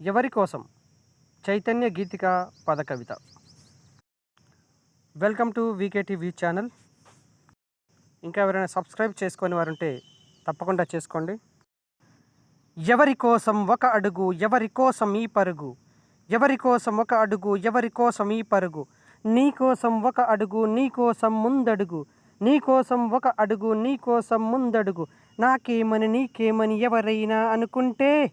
ఎవరి కోసం? చైతన్య గీతిక పద కవిత welcome to VK TV channel. ఇంకా ఎవరైనా సబ్స్క్రైబ్ చేసుకొని వారుంటే తప్పకుండా చేసుకోండి. ఎవరి కోసం ఒక అడుగు ఎవరి కోసం ఈ పరుగు? ఎవరి కోసం ఒక అడుగు ఎవరి కోసం ఈ పరుగు? నీ కోసం ఒక అడుగు నీ కోసం ముందడుగు. నీ కోసం ఒక అడుగు నీ కోసం ముందడుగు. నాకేమని నీకేమని ఎవరైనా అనుకుంటే